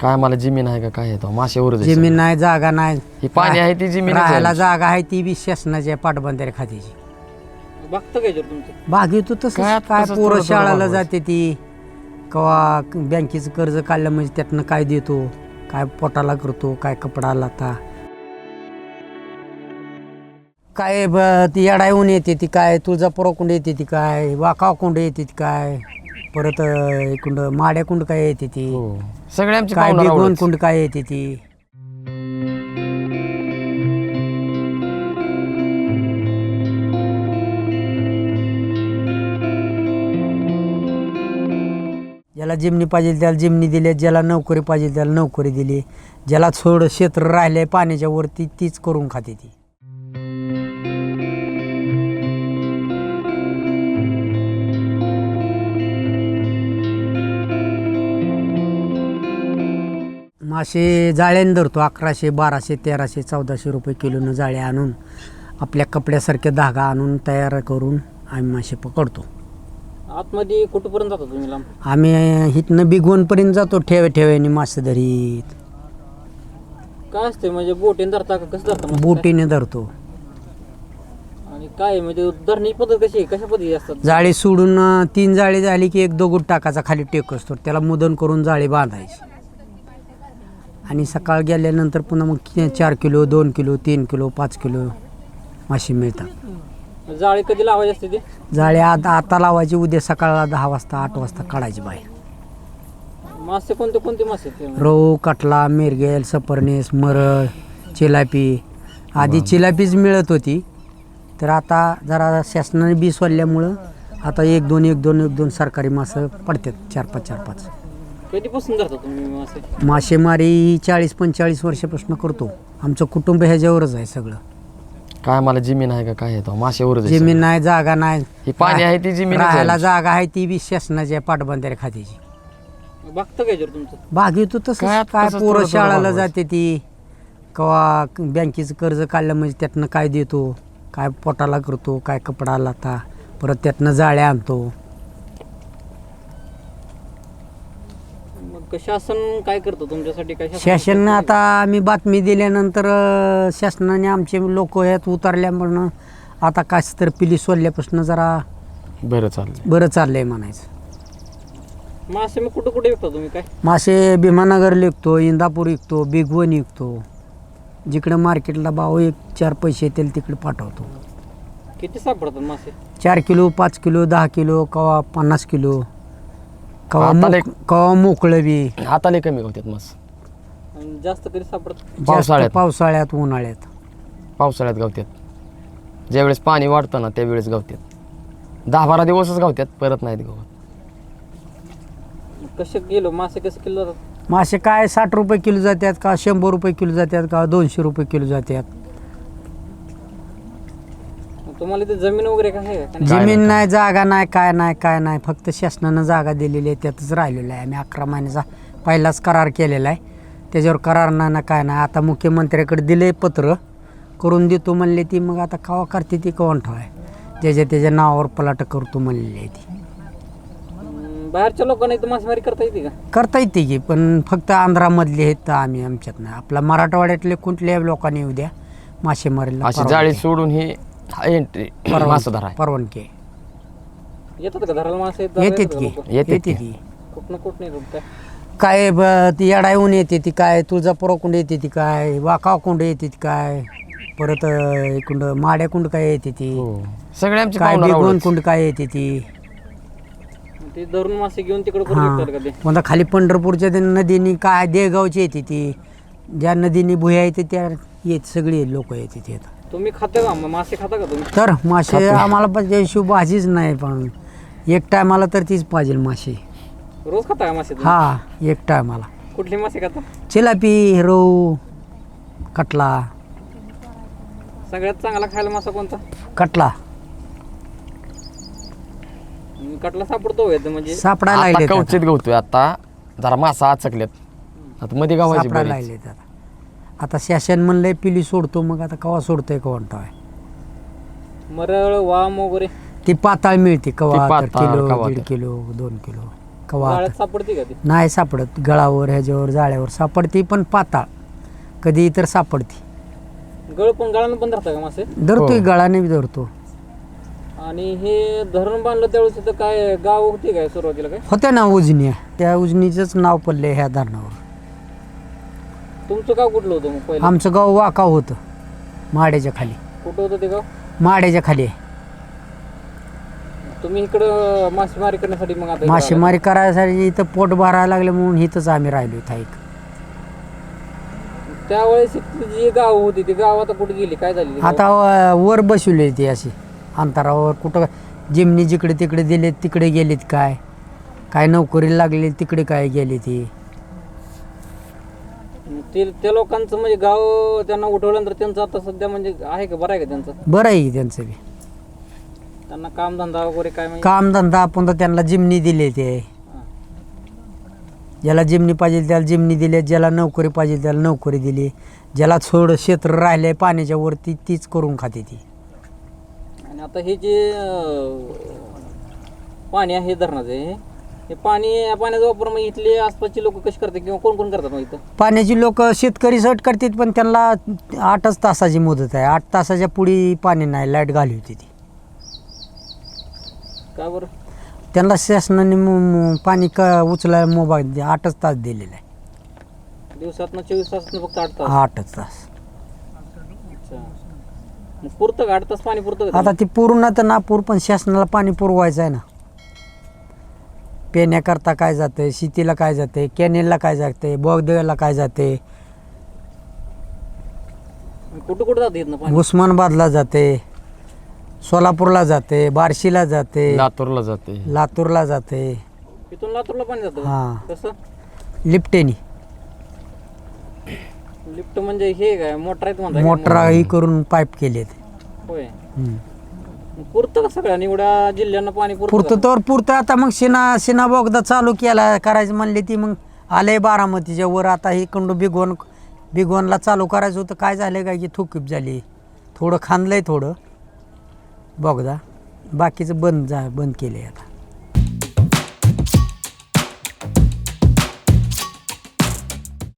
काय मला जमीन आहे का काय येतो माशावर जमीन नाही जागा नाही. ही पाणी आहे ती जमीन राहायला जागा आहे ती बी शासनाच्या पाटबंधारे खात्याची. बघतं काय याच्यावर तुमचं. बागेत तसं काय काय तसंच पोरं थोडं थोडं शाळेला वागवायचं. जाते ती. कवा बँकेचं कर्ज काढलं म्हणजे त्यातनं काय देतो? काय पोटाला करतो? काय कपडा लाता? काय ब- ती येडायहून येते ती काय? तुळजापुराकुंड येते ती काय? वाकाकुंड येते ती काय? परत अं, इकुंड माड्याकुंड काय येते ती? हो. सगळे आमचे काय पाहुणे रावळेच. कुंड काय येते ती ज्याला जिमणी पाहिजे त्याला जिमणी दिली ज्याला नोकरी पाहिजे त्याला नोकरी दिली. ज्याला थोडं क्षेत्र राहिले पाण्याच्या वरती तीच करून खाते ती. मासे जाळ्याने धरतो अकराशे बाराशे तेराशे चौदाशे रुपये किलोनं जाळे आणून आपल्या कपड्यासारखे धागा आणून तयार करून आम्ही मासे पकडतो. आतमध्ये कुठपर्यंत जाता तुम्ही लांब? आम्ही इथनं बिगवणपर्यंत जातो ठेवे ठेव्याने मासे धरीत. काय असते म्हणजे बोटीने धरता का कसं धरता? बोटीने धरतो. आणि काय आहे? म्हणजे धरण्याची पद्धत कशी आहे? कशा पद्धती असतात? जाळी सोडून अं, तीन जाळी झाली की एक दगड टाकायचा खाली टेक असतो त्याला मुदन करून जाळी बांधायची. आणि सकाळ गेल्यानंतर पुन्हा मग कि- चार किलो दोन किलो तीन किलो पाच किलो मासे मिळतात. जाळी कधी लावायची असते ते? जाळी आता आता लावायची उद्या सकाळला दहा वाजता आठ वाजता काढायची बाहेर मासे कोणते कोणते मासे आहेत ते? रोहू कटला मिरगेल सपरनेस मरळ चिलापी. आधी चिलापीच मिळत होती. तर आता जरा शासनाने बी सोडल्यामुळं आता एक दोन एक दोन एक दोन सरकारी मासं पडतात चार पाच चार पाच. कधीपासून धरता तुम्ही मासे? मासेमारी चाळीस पंचेचाळीस वर्षापासून करतो. आमचं कुटुंब ह्याच्यावरच आहे सगळं. काय मला जमीन आहे का काय येतो माशावर जमीन नाही जागा नाही. ही पाणी आहे ती जमीन राहायला जागा आहे ती बी शासनाच्या पाटबंधारे खात्याची. बघतं काय तुमचं? बागेत तसं काय काय तसंच पोरं थोडं शाळेला. जाते ती. कवा बँकेचं कर्ज काढलं म्हणजे त्यातनं काय देतो? काय पोटाला करतो? काय कपडा लाता? परत त्यातनं जाळ्या आणतो. शासन काय करतं तुमच्यासाठी? काय शासनानं आता आम्ही बातमी दिल्यानंतर अं, शासनाने आमचे लोक यात उतरल्यामुळं आता कास तर पिली सोडल्यापासून जरा बरं चाललंय. बरं चाललंय म्हणायचं. मासे मग कुठं कुठे विकता तुम्ही? काय? मासे भीमानगर विकतो इंदापूर विकतो बिगवन विकतो. जिकडं मार्केटला भाव एक चार पैसे येतील तिकडे पाठवतो. किती सापडतात मासे? चार किलो पाच किलो दहा किलो कवा पन्नास किलो. कवा आता मोक कवा मोकळं बी. हाताले कमी होतात मास आणि जास्त कधी सापडतात जास्त पावसाळ्यात. पावसाळ्यात उन्हाळ्यात. पावसाळ्यात गावतात. ज्यावेळेस पाणी वाढतं ना त्यावेळेस गावतात. दहा बारा दिवसच गावतात परत नाहीत गावत. कसे किलो मासे कसे किलो जातात? मासे काय साठ रुपये किलो जातात का शंभर रुपये किलो जातात का दोनशे रुपये किलो जातात? तुम्हाला इथे जमीन वगैरे काय आहे का? नाही? जमीन नाही जागा नाही काय नाही काय नाही. फक्त शासनानं जागा दिलेली आहे त्यातच राहिलेलं आहे. आम्ही अकरा महिन्याचा पहिलाच करार केलेला आहे. त्याच्यावर करार नाही ना काय नाही. आता मुख्यमंत्र्याकडे दिले पत्र. करून देतो म्हणले ती मग आता कवा करते ती कवन ठेवाय ज्याच्या त्याच्या नावावर पलाट करतो म्हणलेली आहे ती. बाहेरच्या लोकांना इथं मासेमारी करता येते का? करता येते की पण फक्त आंध्रामधले आहेत तर आम्ही आमच्यात नाही. आपला मराठवाड्यातले कुठल्याही लोकांनी येऊ द्या. मासेमारीला अशी परवानगी जाळी. सोडून ही एंट्री परवानगी- मासा धराय परवानगी. आहे. येतात का? मासे? येतात? येतात येते की. की. कुठनं कुठं नाही काय काय ब- ती येडायहून येते ती काय? तुळजापुराकुंड येते ती काय? वाकाकुंड येते ती काय? परत अं, इकुंड माड्याकुंड काय येते ती? हो. सगळे आमचे काय पाहुणे रावळेच. कुंड काय येते ती? मग ते धरून मासे घेऊन तिकडे करून हा. विकतात का ते? पुन्हा खाली पंढरपूरच्या त्या नदीनी काय देगावची येते ती. ज्या नदीनी भुया येते त्या येत सगळी लोक येते ती आता. तुम्ही खाता का? मग मासे खाता का तुम्ही? तर मासे आम्हाला पण त्याशिवाय भाजीच नाही पण एक टायमाला तर तीच पाहिजे मासे. रोज खाता का मासे तुम्ही? हा एक टायमाला. कुठले मासे खाता? चिलापी रोहू कटला. सगळ्यात चांगला खायला मासा कोणता? कटला. अं, कटला सापडतो होय म्हणजे? सापडायला आता लागले कवचित गवतोय आता. जरा मासा आचकल्यात आता मध्ये गावाची सापडायला बरीच. लागले आता. आता शासन म्हणलंय पिली सोडतो मग आता कवा सोडतोय कवा आहे मरळ वाम वगैरे? ती पाताळ मिळते कवा ती तर पाताळ, किलो कवा दीड तर. किलो दोन किलो कवा सापडते का ती? नाही सापडत गळावर ह्याच्यावर जाळ्यावर सापडते पण पाताळ. कधी इतर सापडते. गळ पण गळानं पण धरता का मासे? धरतोय हो. गळाने बी धरतो. आणि हे धरण बांधलं त्यावेळेस तिथं काय गाव होते काय सुरुवातीला काय? होत्या ना उजनी. त्या उजनीचंच नाव पडले ह्या धरणावर. तुमचं गाव कुठलं होतं मग पहिलं? आमचं गाव वाकाव होतं माड्याच्या खाली. कुठं होतं ते गाव? माड्याच्या खाली. आहे. तुम्ही इकडं मासेमारी करण्यासाठी मग आता इकडं मासेमारी करायसाठी इथं पोट भरायला लागले म्हणून इथंच आम्ही राहिलो इथं एक. आलात. त्यावेळेस इथली जी गाव होती ती गाव आता कुठे गेली? काय झाली? आता वर बसवली ती अशी. अंतरावर कुठं जिमनी जिकडे तिकडे दिलेत तिकडे गेलीत काय? काय नोकरीला लागले तिकडे काय गेली ती? ते त्या लोकांचं म्हणजे गाव त्यांना उठवल्यानंतर त्यांचं आता सध्या म्हणजे आहे का? बरं आहे का त्यांचं? बरं आहे की त्यांचं बी. त्यांना कामधंदा वगैरे काय म्हणजे? कामधंदा आपण तर त्यांना जिमनी दिले ते. ज्याला जिमनी पाहिजे त्याला जिमनी दिले. ज्याला नोकरी पाहिजे त्याला नोकरी दिली. ज्याला थोडं क्षेत्र राहिले पाण्याच्या वरती तीच करून खाते ती. आणि आता हे जे अं, पाणी आहे धरणाचं हे हे पाणी पाण्याचा वापर मग इथले आसपासचे लोक कसे करतात किंवा कोण कोण करतात मग इथं? पाण्याची लोक शेतकरी सट करतात पण त्यांना आठच तासाची मुदत आहे. आठ तासाच्या पुढे पाणी नाही लाइट घाली होती ती. का बरं? त्यांना शासनाने मु- मु- पाणी क उचलाय मोबाईल आठच तास दिलेला आहे. दिवसातनं चोवीस तासातनं फक्त आठ तास? आठच तास. अच्छा. मग पुरतं का? आठ तास पाणी पुरतं का आता ती पूर्ण तर नापूर पण शासनाला पाणी पुरवायचं आहे ना. पिण्याकरता काय जाते शेतीला काय जाते कॅनेलला काय जाते बोगदेला काय जाते कुठं कुठं जातं इथनं पाणी? उस्मानाबादला जाते सोलापूरला जाते बार्शीला जाते लातूरला जाते लातूरला जाते इथून लातूरला पाणी जातं हां. कसं? लिफ्टेनी. लिफ्ट म्हणजे हे काय? मोटर आहेत का? मोटर ही करून पाईप केले होय. पुरतं का एवढ्या जिल्ह्यांना पाणी पुरतं? तर पुरतं. आता मग शिना शिना बोगदा चालू केला. करायचं म्हणले ती मग आले बारामतीच्या वर. आता ही कंडू बिगोन बिगोनला चालू करायचं होतं. काय झालं काय की थुकीप झाली. थोडं खांदलंय थोडं. बोगदा. बाकीचं बंद जा बंद केलं आता.